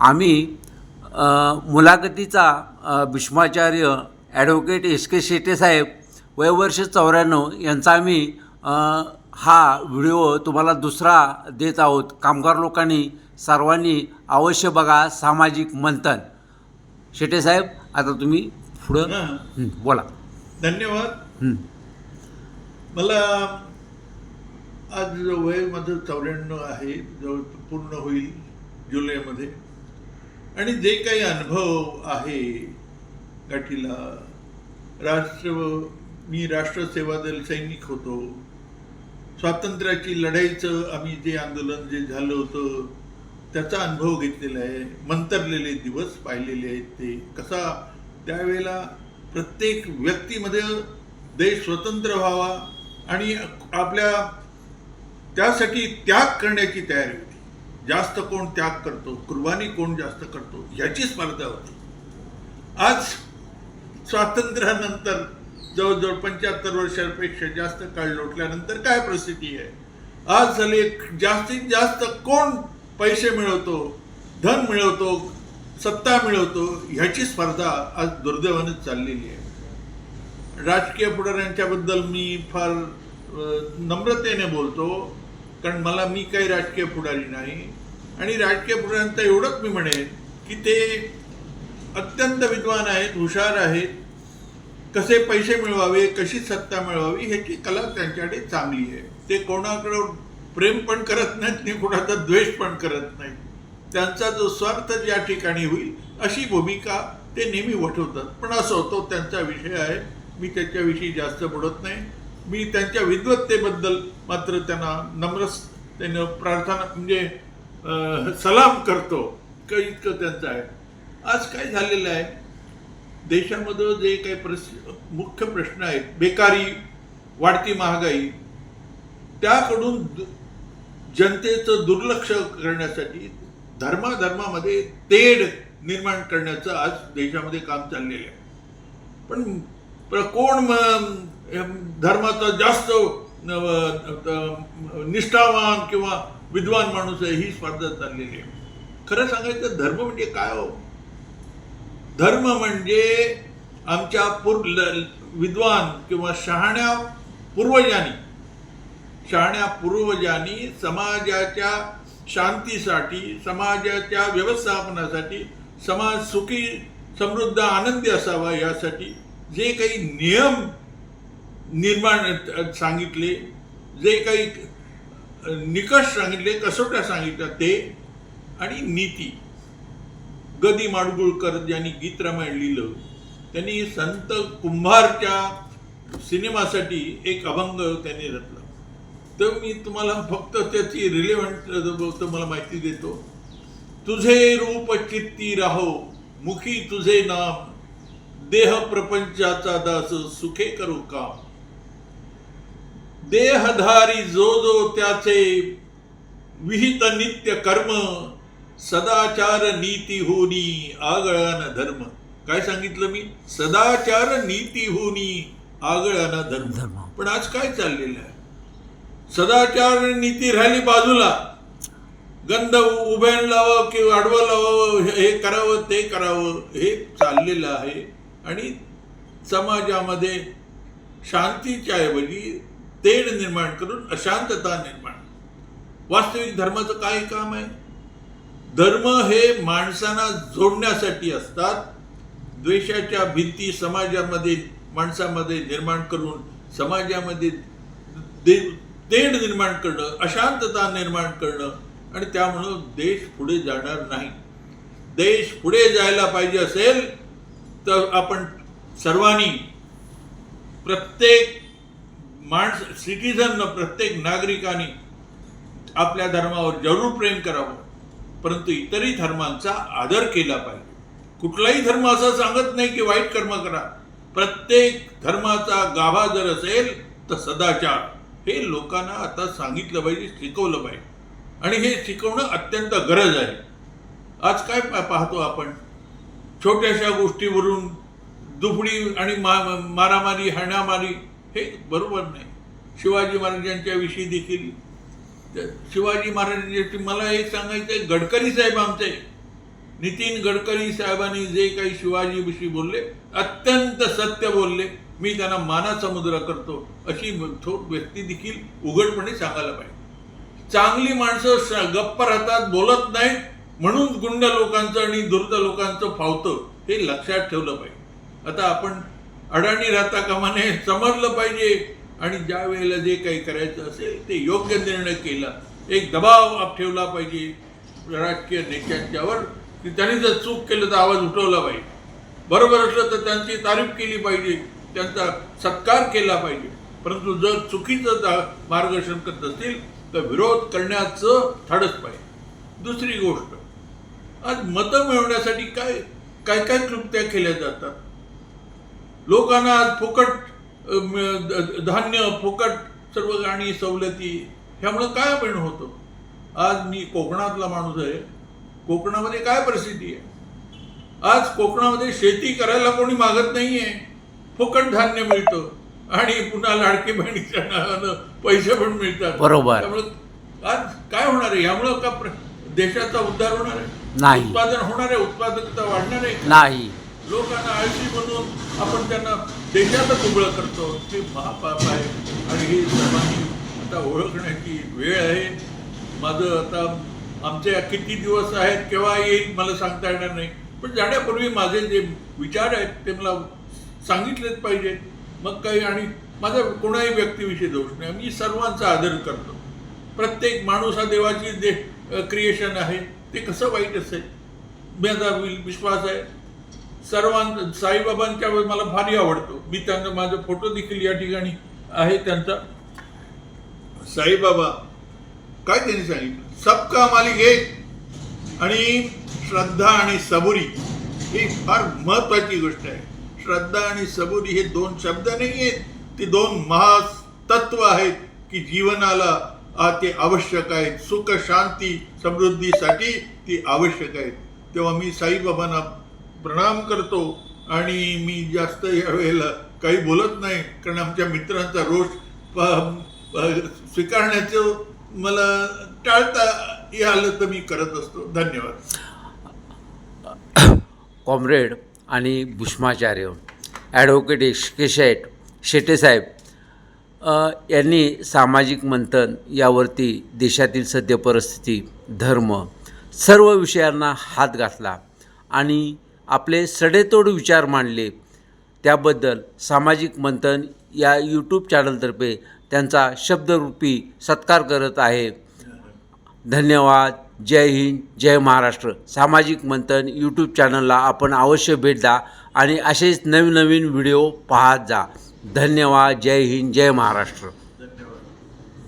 आम्ही मुलाखतीचा Bhishmacharya advocate S K Shete Saheb वयवर्ष चौऱ्याण्णव यांचा आम्ही हा व्हिडिओ तुम्हाला दुसरा देत आहोत. कामगार लोकांनी सर्वांनी अवश्य बघा सामाजिक मंथन. शेटे साहेब आता तुम्ही पुढं बोला. धन्यवाद. मला आज वय माझं चौऱ्याण्णव आहे जवळ पूर्ण होईल जुलैमध्ये आणि जे काही अनुभव आहे गाठीला राष्ट्र मी राष्ट्रसेवा दल सैनिक होतो. स्वातंत्र्याची लढाईचं आम्ही जे आंदोलन जे झालं होतं त्याचा अनुभव घेतलेला आहे. मंतरलेले दिवस पाहिलेले आहेत ते. कसा त्यावेळेला प्रत्येक व्यक्तीमध्ये देश स्वतंत्र व्हावा आणि आपल्या त्यासाठी त्याग करण्याची तयारी होती. जास्त कोण त्याग करतो कुर्बानी कोण जास्त करतो ह्याची स्पर्धा होती. आज स्वातंत्र्यानंतर जवळजवळ पंच्याहत्तर वर्षापेक्षा जास्त काळ लोटल्यानंतर काय परिस्थिती आहे? आज झाले जास्तीत जास्त कोण पैसे मिळवतो धन मिळवतो सत्ता मिळवतो ह्याची स्पर्धा आज दुर्दैवाने चाललेली आहे. राजकीय पुढाऱ्यांच्याबद्दल मी फार नम्रतेने बोलतो. कारण मला मी काही राजकीय पुढारी नाही. आणि राजकीय पुढाऱ्यांचं एवढंच मी म्हणेन की ते अत्यंत विद्वान आहेत हुशार आहेत. कसे पैसे मिळवावे कशी सत्ता मिळवावी ह्याची कला त्यांच्याकडे चांगली आहे. ते कोणाकडं प्रेम पण करत नाहीत आणि कोणाचा द्वेष पण करत नाहीत. त्यांचा जो स्वार्थ ज्या ठिकाणी होईल अशी भूमिका ते नेहमी वठवतात. पण असं होतो त्यांचा विषय आहे. मी त्याच्याविषयी जास्त बोलत नाही. मी त्यांच्या विद्वत्तेबद्दल मात्र त्यांना नम्र त्यानं प्रार्थना म्हणजे सलाम करतो. क इतकं त्यांचं आहे. आज काय झालेलं आहे? देशामध्ये जे काही प्रस मुख्य प्रश्न आहेत बेकारी वाढती महागाई त्याकडून दु- जनतेचं दुर्लक्ष करण्यासाठी धर्माधर्मामध्ये तेढ निर्माण करण्याचं आज देशामध्ये काम चाललेलं आहे. पण प्र- कोण म- धर्माचा जास्त निष्ठावान किंवा विद्वान माणूस आहे ही स्पर्धा चाललेली आहे. खरं सांगायचं धर्म म्हणजे काय हो? धर्म म्हणजे आमच्या पूर्व विद्वान किंवा शहाण्या पूर्वजांनी शहाण्या पूर्वजांनी समाजाच्या शांतीसाठी समाजाच्या व्यवस्थापनासाठी समाज सुखी समृद्ध आनंदी असावा यासाठी जे काही नियम निर्माण सांगितले जे काही निकष सांगितले कसोट्या सांगितल्या ते आणि नीती. गदी माडगुळकर ज्यांनी गीत रामायण लिहिलं त्यांनी संत कुंभारच्या सिनेमासाठी एक अभंग त्यांनी रचला. तर मी तुम्हाला फक्त त्याची रिलेव्हंट तुम्हाला माहिती देतो. तुझे रूप चित्ती राहो मुखी तुझे नाम. देह प्रपंचाचा दास सुखे करू काम. देहधारी जो जो त्याचे विहित नित्य कर्म सदाचार नीती होनी आगळान धर्म. काय सांगितलं मी? सदाचार नीती होनी आगळान धर्म. धर्म. पण आज काय चाललेलं आहे? सदाचार नीती राहिली बाजूला. गंध उभ्यान लावावं किंवा आडवं लावावं हे- हे करावं ते करावं हे चाललेलं आहे. आणि समाजामध्ये शांतीच्या ऐवजी तेढ निर्माण करून अशांतता निर्माण. वास्तविक धर्माचं काय काम आहे? धर्म हे माणसांना जोडण्यासाठी असतात. द्वेषाच्या भिंती समाजामध्ये माणसामध्ये निर्माण करून समाजामध्ये दे- तेढ निर्माण करणं अशांतता निर्माण करणं आणि त्यामुळं देश पुढे जाणार नाही. देश पुढे जायला पाहिजे असेल तर आपण सर्वांनी प्रत्येक माणस सिटिझन प्रत्येक नागरिकाने आपल्या धर्मावर जरूर प्रेम करावं. परंतु इतरही धर्मांचा आदर केला पाहिजे. कुठलाही धर्म असं सांगत नाही की वाईट कर्म करा. प्रत्येक धर्माचा गाभा जर असेल तर सदाचार. हे लोकांना आता सांगितलं पाहिजे शिकवलं पाहिजे. आणि हे शिकवणं अत्यंत गरज आहे. आज काय पा- पाहतो आपण? छोट्याशा गोष्टीवरून दुफडी आणि मा मारामारी हाणामारी हे बरोबर नाही. शिवाजी महाराजांच्या विषयी देखील. शिवाजी महाराजांची मला एक सांगायचं आहे गडकरी साहेब आमचे. नितीन गडकरी साहेबांनी जे काही शिवाजीविषयी बोलले अत्यंत सत्य बोलले. मी त्यांना मानाचा मुद्रा करतो अशी थोर व्यक्ती देखील उघडपणे सांगायला पाहिजे. चांगली माणसं गप्प राहतात बोलत नाहीत म्हणून गुंड लोकांचं आणि दुर्द लोकांचं फावतं हे लक्षात ठेवलं पाहिजे. आता आपण अडाणी राहता कामाने समजलं पाहिजे. आणि ज्या वेळेला जे काही करायचं असेल ते योग्य निर्णय केला. एक दबाव आप ठेवला पाहिजे. राजकीय नेत्यांच्यावर की त्यांनी जर चूक केलं तर आवाज उठवला पाहिजे. बरोबर असलं तर त्यांची तारीफ केली पाहिजे. त्यांचा सत्कार केला पाहिजे. परंतु जर चुकीचं मार्गदर्शन करत असतील तर विरोध करण्याचं धाडस पाहिजे. दुसरी गोष्ट आज मतं मिळवण्यासाठी काय काय काय कृत्या केल्या जातात? लोकांना आज फुकट धान्य फुकट सर्व गाणी सवलती ह्यामुळं काय परिणाम होतो? आज मी कोकणातला माणूस आहे. कोकणामध्ये काय परिस्थिती आहे? आज कोकणामध्ये शेती करायला कोणी मागत नाहीये. फुकट धान्य मिळतं आणि पुन्हा लाडकी बहिणीच्या नावानं पैसे पण मिळतात. बरोबर. त्यामुळं आज काय होणार आहे? यामुळं का देशाचा उद्धार होणार आहे? नाही. उत्पादन होणार आहे? उत्पादकता वाढणार आहे? नाही. लोकांना आळशी म्हणून आपण त्यांना देशातच उघडं करतो. ते महापाप आहे. आणि ही सर्वांनी आता ओळखण्याची वेळ आहे. माझं आता आमचे किती दिवस आहेत केव्हा येईल मला सांगता येणार नाही. पण जाण्यापूर्वी माझे जे विचार आहेत ते मला सांगितलेच पाहिजेत. मग काही आणि माझा कोणाही व्यक्तीविषयी दोष नाही. मी सर्वांचा आदर करतो. प्रत्येक माणूस हा देवाची दे क्रिएशन आहे ते कसं वाईट असेल? माझा विश्वास आहे. सर्वां साईबाबांच्या मला भारी आवडतो. मी त्यांना माझा फोटो देखील या ठिकाणी आहे त्यांचा. साईबाबा काय त्यांनी सांगितलं? सबका मालिक एक. आणि श्रद्धा आणि सबुरी ही फार महत्वाची गोष्ट आहे. श्रद्धा आणि सबुरी हे दोन शब्द नाही आहेत ते दोन महातत्व आहेत की जीवनाला ते आवश्यक आहेत. सुख शांती समृद्धीसाठी ती आवश्यक आहेत. तेव्हा मी साईबाबांना प्रणाम करतो आणि मी जास्त यावेळेला काही बोलत नाही कारण आमच्या मित्रांचा रोष स्वीकारण्याचं मला टाळता आलं तर मी करत असतो. धन्यवाद. कॉम्रेड आणि भूष्माचार्य ॲडव्होकेट के शेट शेटेसाहेब यांनी सामाजिक मंथन यावरती देशातील सद्य परिस्थिती धर्म सर्व विषयांना हात घातला आणि आपले सडेतोड विचार मांडले. त्याबद्दल सामाजिक मंथन या यूट्यूब चॅनलतर्फे त्यांचा शब्दरूपी सत्कार करत आहे. धन्यवाद. जय हिंद. जय महाराष्ट्र. सामाजिक मंथन यूट्यूब चॅनलला आपण अवश्य भेट द्या आणि असेच नवीन नवीन व्हिडिओ पाहत जा. धन्यवाद. जय हिंद. जय महाराष्ट्र.